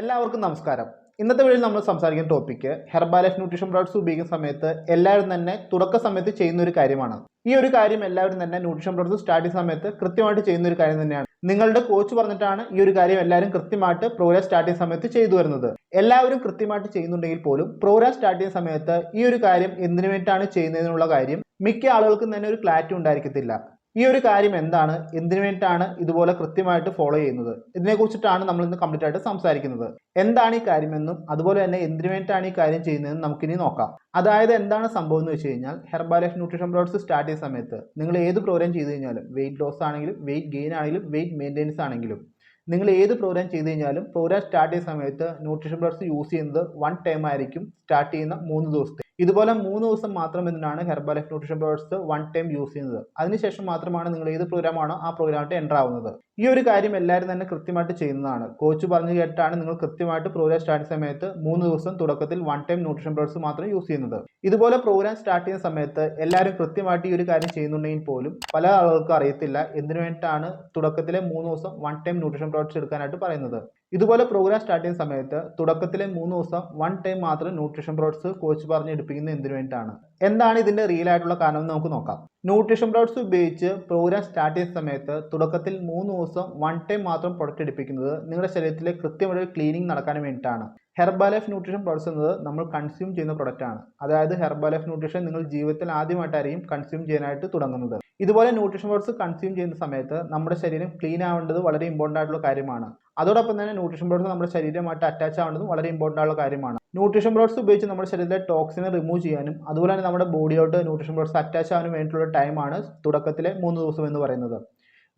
എല്ലാവർക്കും നമസ്കാരം. ഇന്നത്തെ വീഡിയോയിൽ നമ്മൾ സംസാരിക്കുന്ന ടോപ്പിക്ക് ഹെർബാലൈഫ് ന്യൂട്രീഷൻ പ്രോഡക്ട്സ് ഉപയോഗിക്കുന്ന സമയത്ത് എല്ലാവരും തന്നെ തുടക്ക സമയത്ത് ചെയ്യുന്ന ഒരു കാര്യമാണ്. ഈ ഒരു കാര്യം എല്ലാവരും തന്നെ ന്യൂട്രീഷൻ പ്രോഡക്ട്സ് സ്റ്റാർട്ട് ചെയ്യുന്ന സമയത്ത് കൃത്യമായിട്ട് ചെയ്യുന്ന ഒരു കാര്യം തന്നെയാണ്. നിങ്ങളുടെ കോച്ച് പറഞ്ഞിട്ടാണ് ഈ ഒരു കാര്യം എല്ലാവരും കൃത്യമായിട്ട് പ്രോഗ്രാം സ്റ്റാർട്ട് ചെയ്യുന്ന സമയത്ത് ചെയ്തു വരുന്നത്. എല്ലാവരും കൃത്യമായിട്ട് ചെയ്യുന്നുണ്ടെങ്കിൽ പോലും പ്രോഗ്രാം സ്റ്റാർട്ട് ചെയ്യുന്ന സമയത്ത് ഈ ഒരു കാര്യം എന്തിനു വേണ്ടിയിട്ടാണ് ചെയ്യുന്നതിനുള്ള കാര്യം മിക്ക ആളുകൾക്കും തന്നെ ഒരു ക്ലാരിറ്റി ഉണ്ടായിരിക്കത്തില്ല. ഈ ഒരു കാര്യം എന്താണ്? എന്തിനു വേണ്ടിയിട്ടാണ് ഇതുപോലെ കൃത്യമായിട്ട് ഫോളോ ചെയ്യുന്നത്? ഇതിനെക്കുറിച്ചിട്ടാണ് നമ്മൾ ഇന്ന് കംപ്ലീറ്റ് ആയിട്ട് സംസാരിക്കുന്നത്. എന്താണ് ഈ കാര്യമെന്നും അതുപോലെ തന്നെ എന്തിനു വേണ്ടിയിട്ടാണ് ഈ കാര്യം ചെയ്യുന്നതെന്നും നമുക്കിനി നോക്കാം. അതായത് എന്താണ് സംഭവം എന്ന് വെച്ച് കഴിഞ്ഞാൽ ഹെർബാലൈഫ് ന്യൂട്രീഷൻ പ്രോഡക്ട്സ് സ്റ്റാർട്ട് ചെയ്യുന്ന സമയത്ത് നിങ്ങൾ ഏത് പ്രോഗ്രാം ചെയ്തു കഴിഞ്ഞാലും വെയിറ്റ് ലോസ് ആണെങ്കിലും വെയിറ്റ് ഗെയിൻ ആണെങ്കിലും വെയിറ്റ് മെയിന്റെനൻസ് ആണെങ്കിലും നിങ്ങൾ ഏത് പ്രോഗ്രാം ചെയ്തു കഴിഞ്ഞാലും പ്രോഗ്രാം സ്റ്റാർട്ട് ചെയ്യുന്ന സമയത്ത് ന്യൂട്രീഷൻ പ്രോഡക്ട്സ് യൂസ് ചെയ്യുന്നത് വൺ ടൈം ആയിരിക്കും സ്റ്റാർട്ട് ചെയ്യുന്ന മൂന്ന് ദിവസത്തെ ഇതുപോലെ മൂന്ന് ദിവസം മാത്രം എന്തിനാണ് Herbalife nutrition products one time use ചെയ്യുന്നത് അതിനുശേഷം മാത്രമാണ് നിങ്ങൾ ഏത് പ്രോഗ്രാമാണോ ആ പ്രോഗ്രാമായിട്ട് എന്റർ ആവുന്നത്. ഈ ഒരു കാര്യം എല്ലാവരും തന്നെ കൃത്യമായിട്ട് ചെയ്യുന്നതാണ്. കോച്ച് പറഞ്ഞു കേട്ടാണ് നിങ്ങൾ കൃത്യമായിട്ട് പ്രോഗ്രാം സ്റ്റാർട്ട് സമയത്ത് മൂന്ന് ദിവസം തുടക്കത്തിൽ വൺ ടൈം ന്യൂട്രീഷൻ പ്രോഡക്ട്സ് മാത്രം യൂസ് ചെയ്യുന്നത്. ഇതുപോലെ പ്രോഗ്രാം സ്റ്റാർട്ട് ചെയ്യുന്ന സമയത്ത് എല്ലാവരും കൃത്യമായിട്ട് ഈ ഒരു കാര്യം ചെയ്യുന്നുണ്ടെങ്കിൽ പോലും പല ആളുകൾക്കും അറിയത്തില്ല എന്തിനു വേണ്ടിയിട്ടാണ് തുടക്കത്തിലെ മൂന്ന് ദിവസം വൺ ടൈം ന്യൂട്രീഷൻ പ്രോഡക്ട്സ് എടുക്കാനായിട്ട് പറയുന്നത്. ഇതുപോലെ പ്രോഗ്രാം സ്റ്റാർട്ട് ചെയ്യുന്ന സമയത്ത് തുടക്കത്തിലെ മൂന്ന് ദിവസം വൺ ടൈം മാത്രം ന്യൂട്രീഷൻ പ്രോഡക്ട്സ് കോച്ച് പറഞ്ഞ് എടുപ്പിക്കുന്നത് എന്തിനു വേണ്ടിയിട്ടാണ്? എന്താണ് ഇതിന്റെ റിയൽ ആയിട്ടുള്ള കാരണം എന്ന് നമുക്ക് നോക്കാം. ന്യൂട്രീഷൻ പ്രോഡക്ട്സ് ഉപയോഗിച്ച് പ്രോഗ്രാം സ്റ്റാർട്ട് ചെയ്യുന്ന സമയത്ത് തുടക്കത്തിൽ മൂന്ന് ദിവസം വൺ ടൈം മാത്രം പ്രൊഡക്റ്റ് എടുപ്പിക്കുന്നത് നിങ്ങളുടെ ശരീരത്തിലെ കൃത്യമായൊരു ക്ലീനിങ് നടക്കാൻ വേണ്ടിയിട്ടാണ്. ഹെർബാലൈഫ് ന്യൂട്രീഷൻ പ്രോഡക്ട്സ് എന്നത് നമ്മൾ കൺസ്യൂം ചെയ്യുന്ന പ്രൊഡക്റ്റ് ആണ്. അതായത് ഹെർബാലൈഫ് ന്യൂട്രീഷൻ നിങ്ങൾ ജീവിതത്തിൽ ആദ്യമായിട്ടായിരിക്കും കൺസ്യൂം ചെയ്യാനായിട്ട് തുടങ്ങുന്നത്. ഇതുപോലെ ന്യൂട്രീഷൻ പ്രോഡക്ട്സ് കൺസ്യൂം ചെയ്യുന്ന സമയത്ത് നമ്മുടെ ശരീരം ക്ലീൻ ആവേണ്ടത് വളരെ ഇമ്പോർട്ടന്റ് ആയിട്ടുള്ള കാര്യമാണ്. അതോടൊപ്പം തന്നെ ന്യൂട്രീഷൻ പ്രോഡക്ട്സ് നമ്മുടെ ശരീരമായിട്ട് അറ്റാച്ച് ആവേണ്ടതും വളരെ ഇമ്പോർട്ടന്റ് ആയിട്ടുള്ള കാര്യമാണ്. ന്യൂട്രീഷൻ പ്രോഡക്ട്സ് ഉപയോഗിച്ച് നമ്മുടെ ശരീരത്തിലെ ടോക്സിനെ റിമൂവ് ചെയ്യാനും അതുപോലെ തന്നെ നമ്മുടെ ബോഡിയോട്ട് ന്യൂട്രീഷൻ പ്രോഡക്ട്സ് അറ്റാച്ച് ആവാനും വേണ്ടിയിട്ടുള്ള ടൈമാണ് തുടക്കത്തിലെ മൂന്ന് ദിവസം എന്ന് പറയുന്നത്.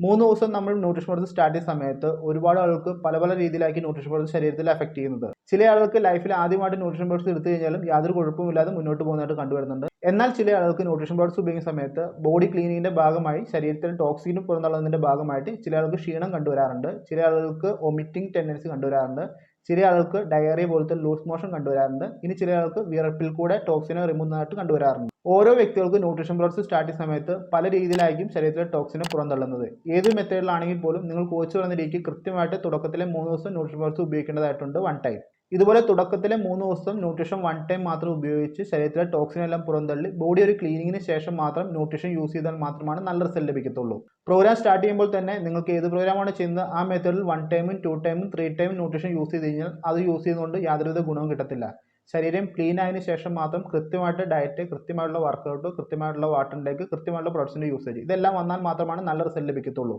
മൂന്ന് ദിവസം നമ്മൾ ന്യൂട്രീഷൻ പ്രോഡക്ട്സ് സ്റ്റാർട്ട് ചെയ്യുന്ന സമയത്ത് ഒരുപാട് ആൾക്ക് പല പല രീതിയിലാക്കി ന്യൂട്രീഷൻ പ്രോഡക്ട്സ് ശരീരത്തിൽ എഫക്ട് ചെയ്യുന്നത്. ചില ആൾക്ക് ലൈഫിൽ ആദ്യമായിട്ട് ന്യൂട്രീഷൻ പ്രോഡക്ട്സ് എടുത്തു കഴിഞ്ഞാലും യാതൊരു കുഴപ്പമില്ലാതെ മുന്നോട്ട് പോകുന്നതായിട്ട് കണ്ടുവരുന്നുണ്ട്. എന്നാൽ ചില ആൾക്ക് ന്യൂട്രീഷൻ പ്രോഡക്ട്സ് ഉപയോഗിക്കുന്ന സമയത്ത് ബോഡി ക്ലീനിങ്ങിന്റെ ഭാഗമായി ശരീരത്തിൽ ടോക്സിനും പുറന്തള്ളുന്നതിന്റെ ഭാഗമായിട്ട് ചില ആൾക്ക് ക്ഷീണം കണ്ടുവരാറുണ്ട്. ചില ആളുകൾക്ക് വൊമിറ്റിംഗ് ടെൻഡൻസി കണ്ടുവരാറുണ്ട്. ചില ആൾക്ക് ഡയറിയ പോലത്തെ ലൂസ് മോഷൻ കണ്ടുവരാറുണ്ട്. ഇനി ചില ആൾക്ക് വിയർപ്പിൽ കൂടെ ടോക്സിനെ റിമൂവ് ആയിട്ട് കണ്ടുവരാറുണ്ട്. ഓരോ വ്യക്തികൾക്കും ന്യൂട്രീഷൻ പ്രോഡക്ട്സ് സ്റ്റാർട്ട് ചെയ്യുന്ന സമയത്ത് പല രീതിയിലായിരിക്കും ശരീരത്തിലെ ടോക്സിനെ പുറന്തള്ളുന്നത്. ഏത് മെത്തേഡിലാണെങ്കിൽ പോലും നിങ്ങൾ കോച്ച് പറയുന്ന രീതിക്ക് കൃത്യമായിട്ട് തുടക്കത്തിലെ മൂന്ന് ദിവസം ന്യൂട്രീഷൻ പ്രോഡക്ട്സ് ഉപയോഗിക്കേണ്ടതായിട്ടുണ്ട് വൺ ടൈം ഇതുപോലെ തുടക്കത്തിലെ മൂന്ന് ദിവസം ന്യൂട്രീഷൻ വൺ ടൈം മാത്രം ഉപയോഗിച്ച് ശരീരത്തിലെ ടോക്സിൻ എല്ലാം പുറന്തള്ളി ബോഡി ഒരു ക്ലീനിങ്ങിന് ശേഷം മാത്രം ന്യൂട്രീഷൻ യൂസ് ചെയ്താൽ മാത്രമാണ് നല്ല റിസൾട്ട് ലഭിക്കത്തുള്ളൂ. പ്രോഗ്രാം സ്റ്റാർട്ട് ചെയ്യുമ്പോൾ തന്നെ നിങ്ങൾക്ക് ഏത് പ്രോഗ്രാമാണ് ചെയ്യുന്നത്? ആ മെത്തേഡിൽ വൺ ടൈമും ടു ടൈമും ത്രീ ടൈമും ന്യൂട്രീഷൻ യൂസ് ചെയ്ത് കഴിഞ്ഞാൽ അത് യൂസ് ചെയ്യുന്നതുകൊണ്ട് യാതൊരുവിധ ഗുണവും കിട്ടത്തില്ല. ശരീരം ക്ലീൻ ആയതിനു ശേഷം മാത്രം കൃത്യമായിട്ട് ഡയറ്റ് കൃത്യമായിട്ടുള്ള വർക്കൗട്ട് കൃത്യമായിട്ടുള്ള വാട്ടർ ഇൻടേക്ക് കൃത്യമായിട്ടുള്ള പ്രൊഡക്ട്സിന്റെ യൂസേജ് ഇതെല്ലാം വന്നാൽ മാത്രമാണ് നല്ല റിസൾട്ട് ലഭിക്കത്തുള്ളൂ.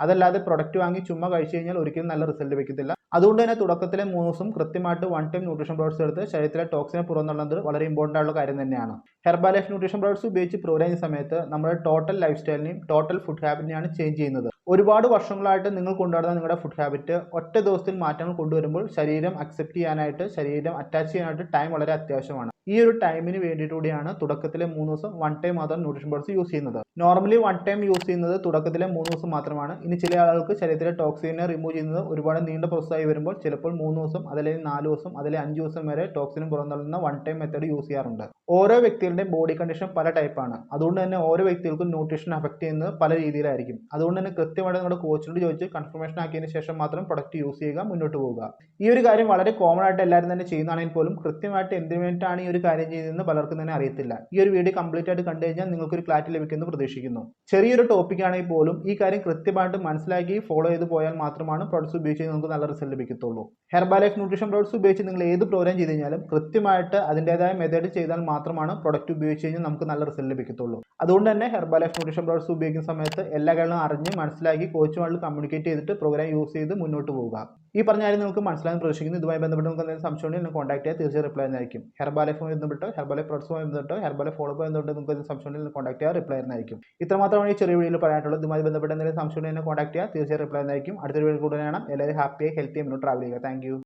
അതല്ലാതെ പ്രൊഡക്റ്റ് വാങ്ങി ചുമ്മാ കഴിച്ചു കഴിഞ്ഞാൽ ഒരിക്കലും നല്ല റിസൾട്ട് വയ്ക്കത്തില്ല അതുകൊണ്ട് തന്നെ തുടക്കത്തിലെ മൂന്ന് ദിവസം കൃത്യമായിട്ട് വൺ ടൈം ന്യൂട്രീഷൻ പ്രോഡക്ട്സ് എടുത്ത് ശരീരത്തിലെ ടോക്സിനെ പുറന്നുള്ളത് വളരെ ഇമ്പോർട്ടന്റ് ആയിട്ടുള്ള കാര്യം തന്നെയാണ്. ഹെർബാലൈഫ് ന്യൂട്രീഷൻ പ്രോഡക്ട്സ് ഉപയോഗിച്ച് പ്രോഗ്രാം ചെയ്യുന്ന സമയത്ത് നമ്മുടെ ടോട്ടൽ ലൈഫ് സ്റ്റൈലിനെയും ടോട്ടൽ ഫുഡ് ഹാബിറ്റിനെയാണ് ചേഞ്ച് ചെയ്യുന്നത്. ഒരുപാട് വർഷങ്ങളായിട്ട് നിങ്ങൾ കൊണ്ടുവരുന്ന നിങ്ങളുടെ ഫുഡ് ഹാബിറ്റ് ഒറ്റ ദിവസത്തിൽ മാറ്റങ്ങൾ കൊണ്ടുവരുമ്പോൾ ശരീരം അക്സെപ്റ്റ് ചെയ്യാനായിട്ട് ശരീരം അറ്റാച്ച് ചെയ്യാനായിട്ട് ടൈം വളരെ അത്യാവശ്യമാണ്. ഈ ഒരു ടൈമിന് വേണ്ടിയിട്ടുകൂടിയാണ് തുടക്കത്തിലെ മൂന്ന് ദിവസം വൺ ടൈം മാത്രം ന്യൂട്രീഷൻ പ്രോഡക്ട്സ് യൂസ് ചെയ്യുന്നത്. നോർമലി വൺ ടൈം യൂസ് ചെയ്യുന്നത് തുടക്കത്തിലെ മൂന്ന് ദിവസം മാത്രമാണ്. ഇനി ചില ആളുകൾക്ക് ശരീരത്തിലെ ടോക്സിനെ റിമൂവ് ചെയ്യുന്നത് ഒരുപാട് നീണ്ട പ്രോസസ്സായി വരുമ്പോൾ ചിലപ്പോൾ മൂന്ന് ദിവസം അതല്ലെങ്കിൽ നാല് ദിവസം അതല്ലെങ്കിൽ അഞ്ച് ദിവസം വരെ ടോക്സിനും പുറന്തള്ളുന്ന വൺ ടൈം മെത്തേഡ് യൂസ് ചെയ്യാറുണ്ട്. ഓരോ വ്യക്തികളുടെയും ബോഡി കണ്ടീഷൻ പല ടൈപ്പാണ് അതുകൊണ്ട് തന്നെ ഓരോ വ്യക്തികൾക്കും ന്യൂട്രീഷൻ അഫക്റ്റ് ചെയ്യുന്നത് പല രീതിയിലായിരിക്കും. അതുകൊണ്ട് തന്നെ കൃത്യമായിട്ട് നിങ്ങളുടെ കോച്ചിനോട് ചോദിച്ച് കൺഫർമേഷൻ ആക്കിയതിന് ശേഷം മാത്രം പ്രൊഡക്റ്റ് യൂസ് ചെയ്യുക മുന്നോട്ട് പോവുക. ഈ ഒരു കാര്യം വളരെ കോമൺ ആയിട്ട് എല്ലാവരും തന്നെ ചെയ്യുന്നതാണെങ്കിൽ പോലും കൃത്യമായിട്ട് എന്തിനു വേണ്ടിയിട്ടാണ് ഈ ഒരു കാര്യം ചെയ്തെന്ന് പലർക്കും തന്നെ അറിയത്തില്ല. ഈ ഒരു വീഡിയോ കംപ്ലീറ്റ് ആയിട്ട് കണ്ടു കഴിഞ്ഞാൽ നിങ്ങൾക്ക് ഒരു ക്ലാരിറ്റി ലഭിക്കുമെന്ന് പ്രതീക്ഷിക്കുന്നു. ചെറിയൊരു ടോപ്പിക് ആണെങ്കിൽ പോലും ഈ കാര്യം കൃത്യമായിട്ട് മനസ്സിലാക്കി ഫോളോ ചെയ്ത് പോയാൽ മാത്രമാണ് പ്രോഡക്ട്സ് ഉപയോഗിച്ച് നിങ്ങൾക്ക് നല്ല റിസൾട്ട് ലഭിക്കത്തുള്ളൂ. ഹെർബാലൈഫ് ന്യൂട്രീഷൻ പ്രോഡക്ട്സ് ഉപയോഗിച്ച് നിങ്ങൾ ഏത് പ്രോഗ്രാം ചെയ്ത് കഴിഞ്ഞാലും കൃത്യമായിട്ട് അതിന്റെതായ മെത്തേഡ് ചെയ്താൽ മാത്രമാണ് പ്രൊഡക്റ്റ് ഉപയോഗിച്ച് കഴിഞ്ഞാൽ നമുക്ക് നല്ല റിസൾട്ട് ലഭിക്കത്തുള്ളൂ. അതുകൊണ്ട് തന്നെ ഹെർബാലൈഫ് ന്യൂട്രീഷൻ പ്രോഡക്ട്സ് ഉപയോഗിക്കുന്ന സമയത്ത് എല്ലാ കാര്യങ്ങളും അറിഞ്ഞ് മനസ്സിലാക്കി കോച്ചുമായിട്ട് കമ്മ്യൂണിക്കേറ്റ് ചെയ്തിട്ട് പ്രോഗ്രാം യൂസ് ചെയ്ത് മുന്നോട്ട് പോവുക. ഈ പറഞ്ഞ കാര്യം നിങ്ങൾക്ക് മനസ്സിലാകാൻ പ്രതീക്ഷിക്കുന്നു. ഇതുമായി ബന്ധപ്പെട്ട് നമുക്ക് എന്തെങ്കിലും സംശയം ഉണ്ടെങ്കിൽ കോൺടാക്ട് ചെയ്യാൻ തീർച്ചയായും റിപ്ലൈ തന്നെയായിരിക്കും ഹെർബാലെ ഫോൺ ബന്ധപ്പെട്ടോ ഹെർബാലെ പ്രോഡക്ട്സുമായി ബന്ധപ്പെട്ടോ ഹെർബാലെ ഫോളോ ബന്ധപ്പെട്ട് നമുക്ക് എന്തെങ്കിലും സംശയം ഉണ്ടെങ്കിൽ കോൺടാക്ട് ചെയ്യാൻ റിപ്ലൈ ആയിരിക്കും ഇത്രമാത്രമാണ് ഈ ചെറിയ വീഡിയോയിൽ പറയാനുള്ളത്. ഇതുമായി ബന്ധപ്പെട്ട് എന്തെങ്കിലും സംശയം ഉണ്ടെങ്കിൽ കോൺടാക്ട് ചെയ്യുക തീർച്ചയായും റിപ്ലൈ ആയിരിക്കും അടുത്തൊരു വീഡിയോ കൂടെ കാണാം. എല്ലാവരും ഹാപ്പിയായി ഹെൽത്തി മുന്നോട്ട് ട്രാവൽ ചെയ്യുക. താങ്ക്